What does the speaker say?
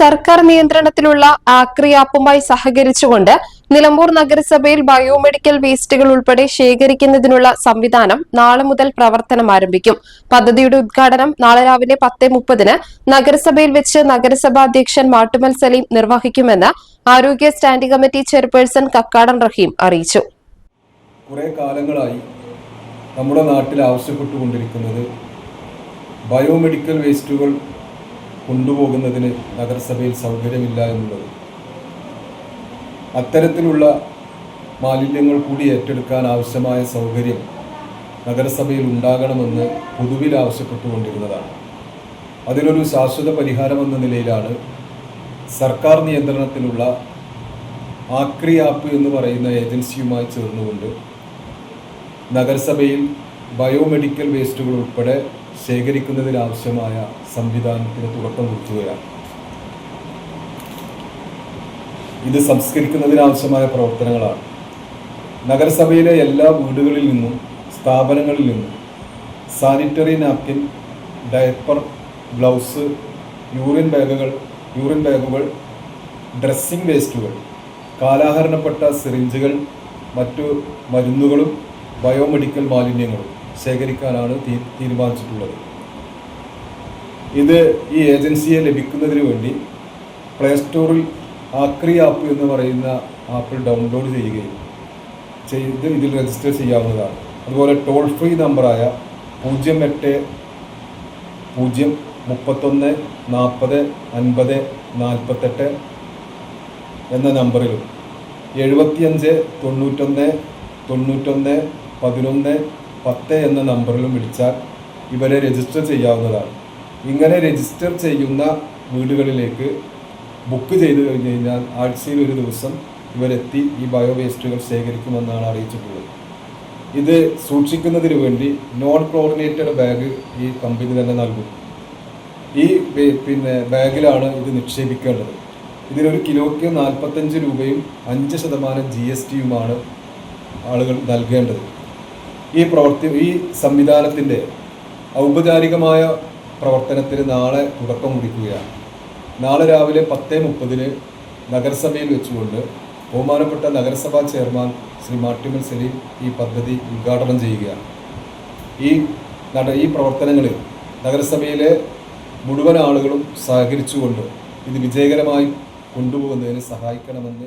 സർക്കാർ നിയന്ത്രണത്തിലുള്ള ആക്രി ആപ്പുമായി സഹകരിച്ചുകൊണ്ട് നിലമ്പൂർ നഗരസഭയിൽ ബയോമെഡിക്കൽ വേസ്റ്റുകൾ ഉൾപ്പെടെ ശേഖരിക്കുന്നതിനുള്ള സംവിധാനം നാളെ മുതൽ പ്രവർത്തനം ആരംഭിക്കും. പദ്ധതിയുടെ ഉദ്ഘാടനം നാളെ രാവിലെ പത്ത് മുപ്പതിന് നഗരസഭയിൽ വെച്ച് നഗരസഭാ അധ്യക്ഷൻ മാട്ടുമൽ സലീം നിർവഹിക്കുമെന്ന് ആരോഗ്യ standing committee chairperson Kakkadan Raheem അറിയിച്ചു. കാലങ്ങളായി നമ്മുടെ നാട്ടിൽ ആവശ്യപ്പെട്ടുകൊണ്ടിരിക്കുന്നത് ബയോമെഡിക്കൽ വേസ്റ്റുകൾ കൊണ്ടുപോകുന്നതിന് നഗരസഭയിൽ സൗകര്യമില്ല എന്നുള്ളത്. അത്തരത്തിലുള്ള മാലിന്യങ്ങൾ കൂടി ഏറ്റെടുക്കാൻ ആവശ്യമായ സൗകര്യം നഗരസഭയിൽ ഉണ്ടാകണമെന്ന് പൊതുവിൽ ആവശ്യപ്പെട്ടുകൊണ്ടിരുന്നതാണ്. അതിനൊരു ശാശ്വത പരിഹാരമെന്ന നിലയിലാണ് സർക്കാർ നിയന്ത്രണത്തിലുള്ള ആക്രി ആപ്പ് എന്ന് പറയുന്ന ഏജൻസിയുമായി ചേർന്നുകൊണ്ട് നഗരസഭയിൽ ബയോമെഡിക്കൽ വേസ്റ്റുകൾ ഉൾപ്പെടെ ശേഖരിക്കുന്നതിനാവശ്യമായ സംവിധാനത്തിന് തുടക്കം കുറിക്കുകയാണ്. ഇത് സംസ്കരിക്കുന്നതിനാവശ്യമായ പ്രവർത്തനങ്ങളാണ്. നഗരസഭയിലെ എല്ലാ വീടുകളിൽ നിന്നും സ്ഥാപനങ്ങളിൽ നിന്നും sanitary napkin diaper gloves urine ബാഗുകൾ യൂറിൻ ബാഗുകൾ ഡ്രസ്സിംഗ് വേസ്റ്റുകൾ കാലാഹരണപ്പെട്ട സിറിഞ്ചുകൾ മറ്റു മരുന്നുകളും ബയോമെഡിക്കൽ മാലിന്യങ്ങളും ശേഖരിക്കാനാണ് തീരുമാനിച്ചിട്ടുള്ളത്. ഇത് ഈ ഏജൻസിയെ ലഭിക്കുന്നതിന് വേണ്ടി പ്ലേ സ്റ്റോറിൽ ആക്രി ആപ്പ് എന്ന് പറയുന്ന ആപ്പിൽ ഡൗൺലോഡ് ചെയ്യുകയും ചെയ്ത് ഇതിൽ രജിസ്റ്റർ ചെയ്യാവുന്നതാണ്. അതുപോലെ ടോൾ ഫ്രീ നമ്പറായ പൂജ്യം എട്ട് പൂജ്യം മുപ്പത്തൊന്ന് നാൽപ്പത് അൻപത് നാൽപ്പത്തെട്ട് എന്ന നമ്പറിലും എഴുപത്തിയഞ്ച് തൊണ്ണൂറ്റൊന്ന് തൊണ്ണൂറ്റൊന്ന് പതിനൊന്ന് പത്ത് എന്ന നമ്പറിലും വിളിച്ചാൽ ഇവരെ രജിസ്റ്റർ ചെയ്യാവുന്നതാണ്. ഇങ്ങനെ രജിസ്റ്റർ ചെയ്യുന്ന വീടുകളിലേക്ക് ബുക്ക് ചെയ്തു കഴിഞ്ഞ് കഴിഞ്ഞാൽ ആഴ്ചയിൽ ഒരു ദിവസം ഇവരെത്തി ഈ ബയോ വേസ്റ്റുകൾ ശേഖരിക്കുമെന്നാണ് അറിയിച്ചിട്ടുള്ളത്. ഇത് സൂക്ഷിക്കുന്നതിന് വേണ്ടി നോൺ ക്ലോറിനേറ്റഡ് ബാഗ് ഈ കമ്പനി തന്നെ നൽകും ഈ പിന്നെ ബാഗിലാണ് ഇത് നിക്ഷേപിക്കേണ്ടത്. ഇതിനൊരു കിലോയ്ക്ക് നാൽപ്പത്തഞ്ച് രൂപയും അഞ്ച് ശതമാനം ജി എസ് ടിയുമാണ് ആളുകൾ നൽകേണ്ടത്. ഈ പ്രവർത്തി ഈ സംവിധാനത്തിന്റെ ഔപചാരികമായ പ്രവർത്തനത്തിന് നാളെ തുടക്കം കുറിക്കുകയാണ്. നാളെ രാവിലെ പത്ത് മുപ്പതിന് നഗരസഭയിൽ വെച്ചുകൊണ്ട് ബഹുമാനപ്പെട്ട നഗരസഭാ ചെയർമാൻ ശ്രീ മാട്ടിമൽ സലീം ഈ പദ്ധതി ഉദ്ഘാടനം ചെയ്യുകയാണ്. ഈ നട ഈ പ്രവർത്തനങ്ങളിൽ നഗരസഭയിലെ മുഴുവൻ ആളുകളും സഹകരിച്ചുകൊണ്ട് ഇത് വിജയകരമായി കൊണ്ടുപോകുന്നതിന് സഹായിക്കണമെന്ന്